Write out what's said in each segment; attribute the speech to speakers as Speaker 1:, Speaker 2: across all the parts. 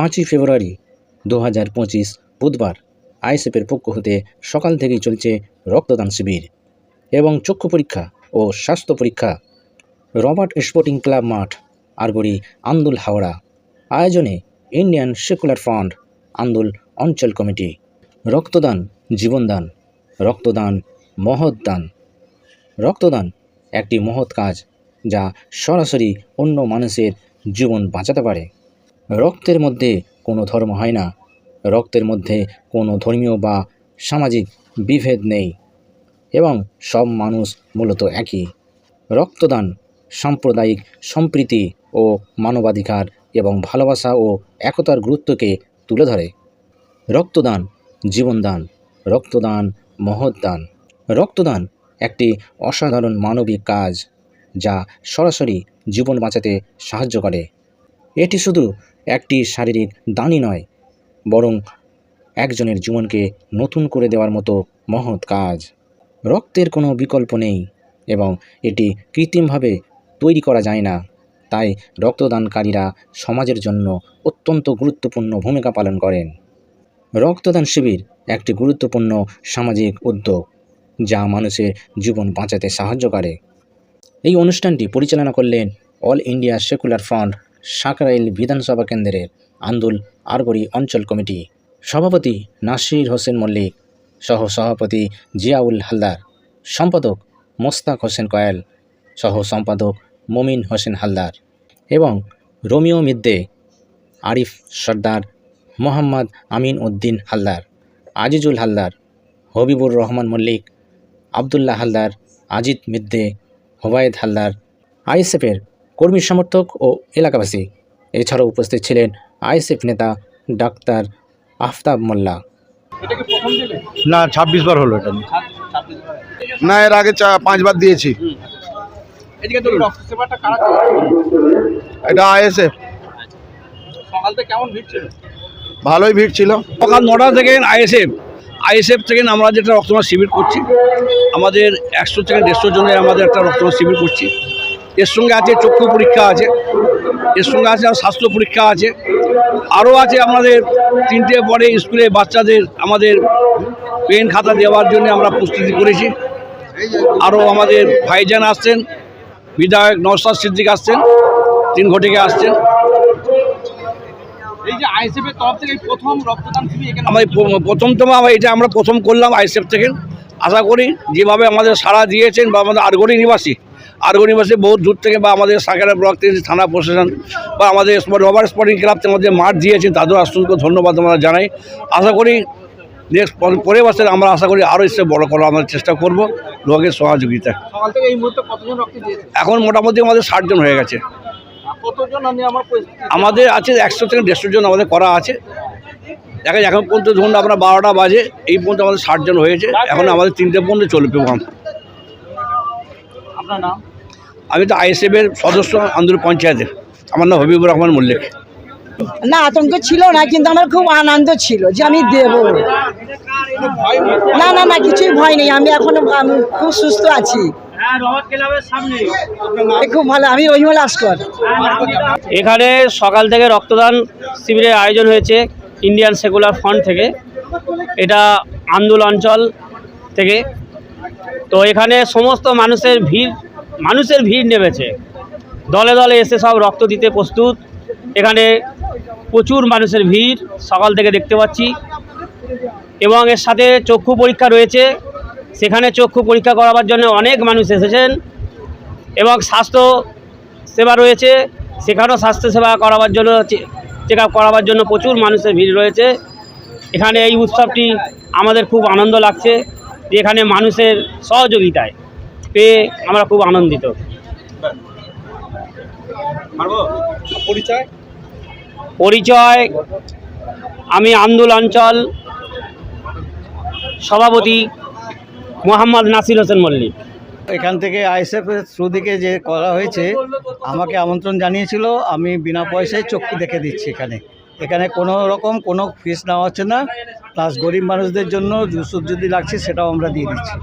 Speaker 1: পাঁচই ফেব্রুয়ারি দু হাজার পঁচিশ বুধবার আইএসএফের পক্ষ হতে সকাল থেকেই চলছে রক্তদান শিবির এবং চক্ষু পরীক্ষা ও স্বাস্থ্য পরীক্ষা। রবার্ট স্পোর্টিং ক্লাব মাঠ, আরগড়ি, আন্দুল হাওড়া। আয়োজনে ইন্ডিয়ান সেকুলার ফ্রন্ট, আন্দুল অঞ্চল কমিটি। রক্তদান, জীবনদান। রক্তদান, মহৎ দান। রক্তদান একটি মহৎ কাজ যা সরাসরি অন্য মানুষের জীবন বাঁচাতে পারে। রক্তের মধ্যে কোনো ধর্ম হয় না। রক্তের মধ্যে কোনো ধর্মীয় বা সামাজিক বিভেদ নেই এবং সব মানুষ মূলত একই। রক্তদান, সাম্প্রদায়িক সম্প্রীতি ও মানবাধিকার এবং ভালোবাসা ও একতার গুরুত্বকে তুলে ধরে। রক্তদান, জীবনদান, রক্তদান, মহৎদান। রক্তদান একটি অসাধারণ মানবিক কাজ যা সরাসরি জীবন বাঁচাতে সাহায্য করে। এটি শুধু একটি শারীরিক দানই নয়, বরং একজনের জীবনকে নতুন করে দেওয়ার মতো মহৎ কাজ। রক্তের কোনো বিকল্প নেই, এবং এটি কৃত্রিমভাবে তৈরি করা যায় না। তাই রক্তদানকারীরা সমাজের জন্য অত্যন্ত গুরুত্বপূর্ণ ভূমিকা পালন করেন। রক্তদান শিবির একটি গুরুত্বপূর্ণ সামাজিক উদ্যোগ, যা মানুষের জীবন বাঁচাতে সাহায্য করে। এই অনুষ্ঠানটি পরিচালনা করলেন all India secular front Sankrail বিধানসভা কেন্দ্রের আন্দুল আরগড়ি অঞ্চল কমিটি সভাপতি নাসির হোসেন মল্লিক সহ সভাপতি জিয়াউল হালদার, সম্পাদক মোস্তাক হোসেন কয়েল সহ সম্পাদক মমিন হোসেন হালদার এবং রোমিও মিদ্দে, আরিফ সর্দার, মোহাম্মদ আমিন উদ্দিন হালদার, আজিজুল হালদার, হবিবুর রহমান মল্লিক, আবদুল্লাহ হালদার, আজিত মিদ্দে, হোবায়েদ হালদার, আইএসএফের কর্মী সমর্থক ও এলাকাবাসী এছাড়াও উপস্থিত ছিলেন আইএসএফ নেতা ডাক্তার আফতাব মোল্লা।
Speaker 2: না ছাব্বিশ বার হলো এটা।
Speaker 3: না এর আগে চা পাঁচবার দিয়েছি।
Speaker 4: এদিকে তো রক্ত সেবাটা কারা করে?
Speaker 3: এটা আইএসএফ।
Speaker 4: সকাল থেকে কেমন ভিড় ছিল?
Speaker 3: ভালোই ভিড় ছিল।
Speaker 2: সকাল নটা থেকে আইএসএফ। আইএসএফ থেকে আমরা যেটা রক্তদান শিবির করছি আমাদের একশো থেকে দেড়শো জনের আমাদের একটা রক্তদান শিবির করছি। এর সঙ্গে আছে চক্ষু পরীক্ষা আছে এর সঙ্গে আছে স্বাস্থ্য পরীক্ষা আছে। আরও আছে আমাদের তিনটে পরে স্কুলে বাচ্চাদের আমাদের পেন খাতা দেওয়ার জন্য আমরা প্রস্তুতি করেছি। আরও আমাদের ভাইজান আসছেন বিধায়ক নওসাদ সিদ্দিক আসছেন তিন ঘটিকে আসছেন।
Speaker 4: এই যে আইএসএফ এর তরফ থেকে এই প্রথম রক্তদান শিবির এখানে
Speaker 2: আমাদের প্রথমতম এটা আমরা প্রথম করলাম আইসেফ থেকে। আশা করি যেভাবে আমাদের সাড়া দিয়েছেন বা আমাদের আরগড়ি নিবাসী আরগড়ি বহু দূর থেকে বা আমাদের সাঁকেরা ব্লক থেকে থানা প্রশাসন বা আমাদের রবার স্পোর্টিং ক্লাব থেকে আমাদের মাঠ দিয়েছেন তাদেরও অসংখ্য ধন্যবাদ আমরা জানাই। আশা করি নেক্সট পরের বছর আমরা আশা করি আরও এসে বড় করার আমরা চেষ্টা করব লোকের সহযোগিতা। এখন মোটামুটি আমাদের ষাটজন হয়ে গেছে। আমাদের আছে একশো থেকে দেড়শো জন আমাদের করা আছে। দেখা এখন পর্যন্ত ধরুন আপনার বারোটা বাজে এই পর্যন্ত আমাদের ষাটজন হয়েছে। এখন আমাদের তিনটে পর্যন্ত চলবে
Speaker 4: আপনার নাম?
Speaker 2: আমি তো আইএসএফের সদস্য আন্দোলন পঞ্চায়েতের। আমার নাম হবিবুর রহমান মল্লিক।
Speaker 5: না আতঙ্ক ছিল না কিন্তু আমার খুব আনন্দ ছিল যে আমি দেব। না না না কিছুই ভয় নেই আমি এখন আমি খুব সুস্থ আছি। খুব ভালো আমি রহিমা লাস্কর।
Speaker 6: এখানে সকাল থেকে রক্তদান শিবিরের আয়োজন হয়েছে ইন্ডিয়ান সেকুলার ফ্রন্ট থেকে। এটা আন্দোলন অঞ্চল থেকে। তো এখানে সমস্ত মানুষের ভিড় মানুষের ভিড় নেমেছে। দলে দলে এসে সব রক্ত দিতে প্রস্তুত। এখানে প্রচুর মানুষের ভিড়, সকাল থেকে দেখতে পাচ্ছি। এবং এর সাথে চক্ষু পরীক্ষা রয়েছে। সেখানে চক্ষু পরীক্ষা করাবার জন্য অনেক মানুষ এসেছেন। এবং স্বাস্থ্য সেবা রয়েছে। সেখানেও স্বাস্থ্যসেবা করাবার জন্য চেক আপ করাবার জন্য প্রচুর মানুষের ভিড় রয়েছে। এখানে এই উৎসবটি আমাদের খুব আনন্দ লাগছে যে এখানে মানুষের সহযোগিতায়। পেয়ে আমরা খুব আনন্দিত।
Speaker 4: পরিচয়?
Speaker 6: পরিচয় আমি আন্দোলন অঞ্চল সভাপতি মোহাম্মদ নাসির হোসেন মল্লিক।
Speaker 7: এখান থেকে আইএসএফ এর থ্রু দিকে যে করা হয়েছে আমাকে আমন্ত্রণ জানিয়েছিল আমি বিনা পয়সায় চক্ষু দেখে দিচ্ছি এখানে। এখানে কোনো রকম কোনো ফিস নেওয়া হচ্ছে না প্লাস গরিব মানুষদের জন্য ওষুধ যদি লাগছে সেটাও আমরা দিয়ে দিচ্ছি।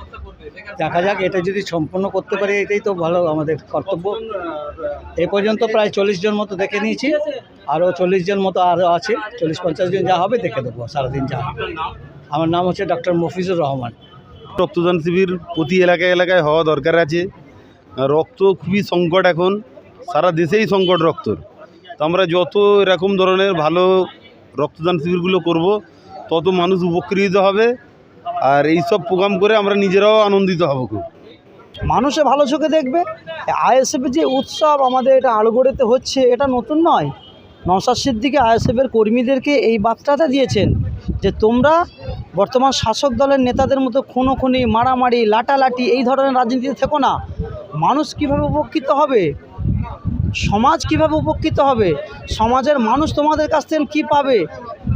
Speaker 7: দেখা যাক, এটা যদি সম্পূর্ণ করতে পারি, এটাই তো ভালো আমাদের কর্তব্য। এ পর্যন্ত প্রায় চল্লিশ জন মতো দেখে নিয়েছি, আরও চল্লিশ জন মতো আরও আছে, চল্লিশ পঞ্চাশ জন যা হবে দেখে দেবো, সারাদিন যা আমার নাম হচ্ছে ডক্টর মফিজুর রহমান।
Speaker 8: রক্তদান শিবির প্রতি এলাকায় এলাকায় হওয়া দরকার আছে। রক্ত খুবই সংকট এখন, সারা দেশেই সংকট রক্তর। তো আমরা যত এরকম ধরনের ভালো রক্তদান শিবিরগুলো করব, তত মানুষ উপকৃত হবে। আর এই সব প্রোগ্রাম করে আমরা নিজেরাও আনন্দিত হব খুব।
Speaker 9: মানুষে ভালো চোখে দেখবে। আইএসএফের যে উৎসব আমাদের এটা আড়গোড়েতে হচ্ছে, এটা নতুন নয়। নওশাদ সিদ্দিকি আইএসএফের কর্মীদেরকে এই বার্তাটা দিয়েছেন যে তোমরা বর্তমান শাসক দলের নেতাদের মতো খুনোখুনি, মারামারি, লাটালাটি এই ধরনের রাজনীতিতে থেকো না। মানুষ কীভাবে উপকৃত হবে? সমাজ কীভাবে উপকৃত হবে? সমাজের মানুষ তোমাদের কাছ থেকে কী পাবে?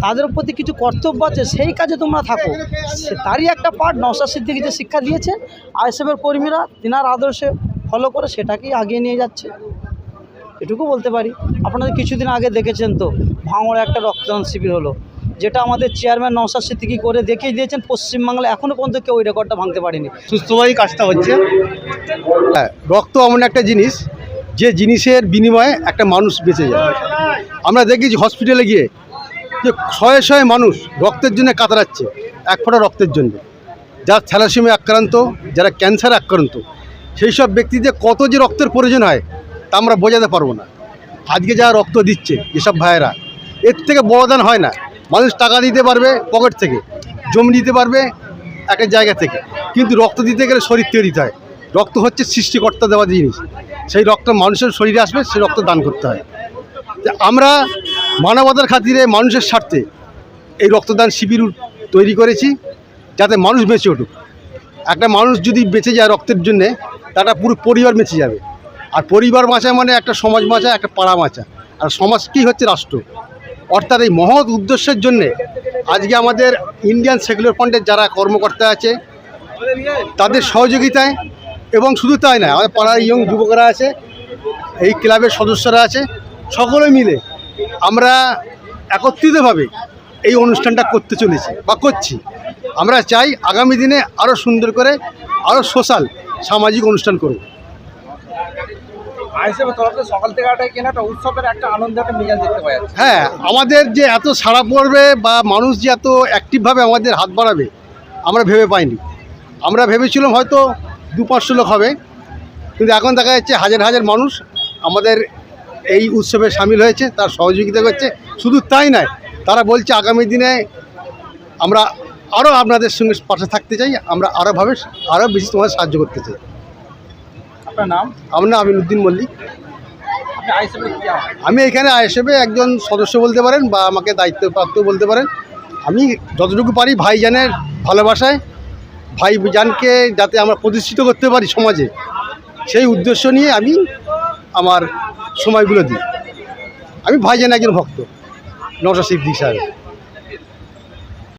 Speaker 9: তাদের প্রতি কিছু কর্তব্য আছে, সেই কাজে তোমরা থাকো। তারই একটা পার্ট নওশাদ সিদ্দিকি যে শিক্ষা দিয়েছে আইএসএফের কর্মীরা তিনার আদর্শে ফলো করে সেটাকেই আগিয়ে নিয়ে যাচ্ছে। এটুকু বলতে পারি। আপনারা কিছুদিন আগে দেখেছেন তো, ভাঙড়ে একটা রক্তদান শিবির হলো। যেটা আমাদের চেয়ারম্যান নওশাদ সিদ্দিকি করে দেখিয়ে দিয়েছেন পশ্চিমবাংলা এখনও পর্যন্ত কেউ ওই রেকর্ডটা ভাঙতে পারেনি।
Speaker 10: সুস্থভাবেই কাজটা হচ্ছে। হ্যাঁ রক্ত এমন একটা জিনিস, যে জিনিসের বিনিময়ে একটা মানুষ বেঁচে যায়। আমরা দেখেছি হসপিটালে গিয়ে যে শয়ে শয়ে মানুষ রক্তের জন্য কাতরাচ্ছে, এক ফোঁটা রক্তের জন্য। যারা থ্যালাসেমিয়া আক্রান্ত, যারা ক্যান্সার আক্রান্ত, সেই সব ব্যক্তিদের কত যে রক্তের প্রয়োজন হয়, তা আমরা বোঝাতে পারব না। আজকে যারা রক্ত দিচ্ছে, যেসব ভাইয়েরা, এর থেকে বড় দান হয় না। মানুষ টাকা দিতে পারবে পকেট থেকে, জমি দিতে পারবে একটা জায়গা থেকে। কিন্তু রক্ত দিতে গেলে শরীর তৈরি হয়। রক্ত হচ্ছে সৃষ্টিকর্তা দেওয়া জিনিস। সেই রক্ত মানুষের শরীরে আসবে, সেই রক্ত দান করতে হয়। আমরা মানবতার খাতিরে মানুষের স্বার্থে এই রক্তদান শিবির তৈরি করেছি, যাতে মানুষ বেঁচে উঠুক। একটা মানুষ যদি বেঁচে যায় রক্তের জন্যে তাটা পুরো পরিবার বেঁচে যাবে। আর পরিবার বাঁচা মানে একটা সমাজ বাঁচা, একটা পাড়া বাঁচা। আর সমাজ কী হচ্ছে রাষ্ট্র? অর্থাৎ এই মহৎ উদ্দেশ্যের জন্যে আজকে আমাদের ইন্ডিয়ান সেকুলার ফ্রন্টের যারা কর্মকর্তা আছে, তাদের সহযোগিতায় এবং শুধু তাই না, আমাদের পাড়ার ইয়ং যুবকরা আছে, এই ক্লাবের সদস্যরা আছে, সকলে মিলে আমরা একত্রিতভাবে এই অনুষ্ঠানটা করতে চলেছি বা করছি। আমরা চাই আগামী দিনে আরও সুন্দর করে আরও সোশ্যাল সামাজিক অনুষ্ঠান করব হ্যাঁ আমাদের যে এত সাড়া পড়বে বা মানুষ যে এত অ্যাক্টিভভাবে আমাদের হাত বাড়াবে আমরা ভেবে পাইনি। আমরা ভেবেছিলাম হয়তো দু পাঁচশো লোক হবে কিন্তু এখন দেখা যাচ্ছে হাজার হাজার মানুষ আমাদের এই উৎসবে সামিল হয়েছে তার সহযোগিতা করছে। শুধু তাই নয় তারা বলছে আগামী দিনে আমরা আরও আপনাদের সঙ্গে পাশে থাকতে চাই আমরা আরোভাবে আরও বেশি তোমাদের সাহায্য করতে চাই।
Speaker 4: আপনার নাম?
Speaker 10: আমার নাম আমিনুদ্দিন মল্লিক। আমি এখানে হিসেবে একজন সদস্য বলতে পারেন বা আমাকে দায়িত্বপ্রাপ্ত বলতে পারেন। আমি যতটুকু পারি ভাইজানের ভালোবাসায় ভাইজানকে যাতে আমরা প্রতিষ্ঠিত করতে পারি সমাজে সেই উদ্দেশ্য নিয়ে আমি আমার সময়গুলো দিই। আমি ভাইজান একজন ভক্ত নটা সিদ্ধি সাহেব